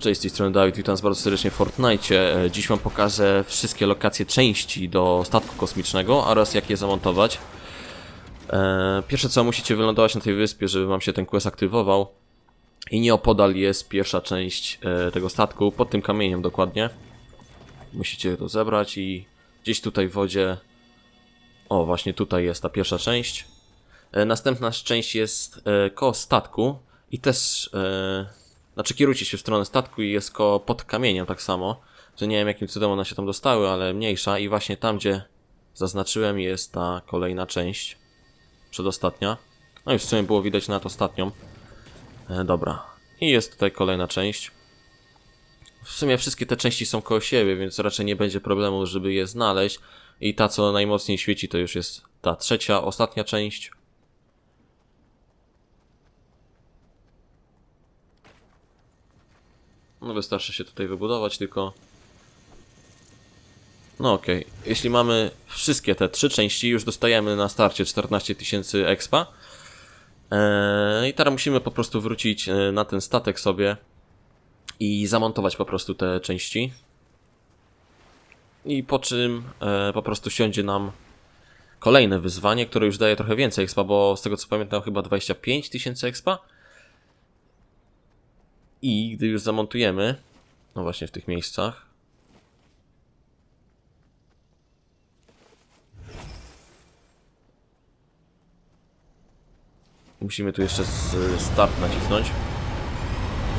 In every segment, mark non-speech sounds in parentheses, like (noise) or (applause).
Cześć, z tej strony Dawid, witam was bardzo serdecznie w Fortnite. E, Dziś wam pokażę wszystkie lokacje części do statku kosmicznego oraz jak je zamontować. E, Pierwsze co, musicie wylądować na tej wyspie, żeby wam się ten quest aktywował. I nieopodal jest pierwsza część e, tego statku, pod tym kamieniem dokładnie. Musicie to zebrać i gdzieś tutaj w wodzie... O, właśnie tutaj jest ta pierwsza część. Następna część jest koło statku i też... Znaczy kierujcie się w stronę statku i jest koło pod kamieniem tak samo. Że nie wiem jakim cudem one się tam dostały, ale mniejsza i właśnie tam gdzie zaznaczyłem jest ta kolejna część. Przedostatnia. No i w sumie było widać nad ostatnią. E, dobra. I jest tutaj kolejna część. W sumie wszystkie te części są koło siebie, więc raczej nie będzie problemu, żeby je znaleźć. I ta, co najmocniej świeci, to już jest ta trzecia, ostatnia część. No wystarczy się tutaj wybudować, tylko... No okej, jeśli mamy wszystkie te trzy części, już dostajemy na starcie 14 tysięcy expa. Eee, I teraz musimy po prostu wrócić e, na ten statek sobie i zamontować po prostu te części. I po czym e, po prostu siądzie nam kolejne wyzwanie, które już daje trochę więcej expa, bo z tego co pamiętam chyba 25 tysięcy expa. I gdy już zamontujemy, no właśnie w tych miejscach, musimy tu jeszcze start nacisnąć.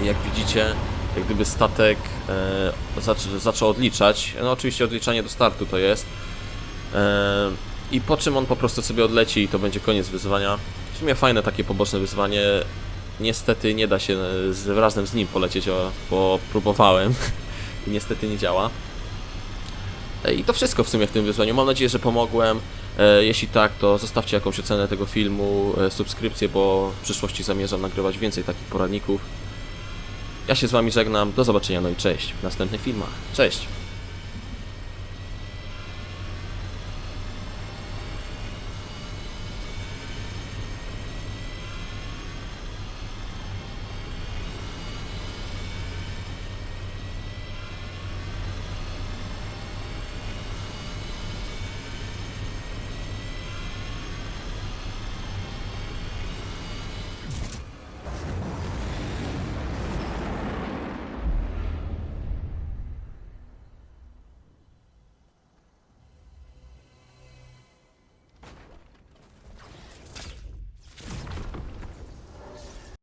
Jak widzicie, jak gdyby statek e, zac zaczął odliczać. No oczywiście odliczanie do startu to jest. E, I po czym on po prostu sobie odleci i to będzie koniec wyzwania. W sumie fajne takie poboczne wyzwanie. Niestety nie da się e, z, razem z nim polecieć, bo próbowałem (laughs) i niestety nie działa. E, I to wszystko w sumie w tym wyzwaniu. Mam nadzieję, że pomogłem. E, Jeśli tak, to zostawcie jakąś ocenę tego filmu, subskrypcję, bo w przyszłości zamierzam nagrywać więcej takich poradników. Ja się z Wami żegnam, do zobaczenia, no i cześć w następnych filmach. Cześć!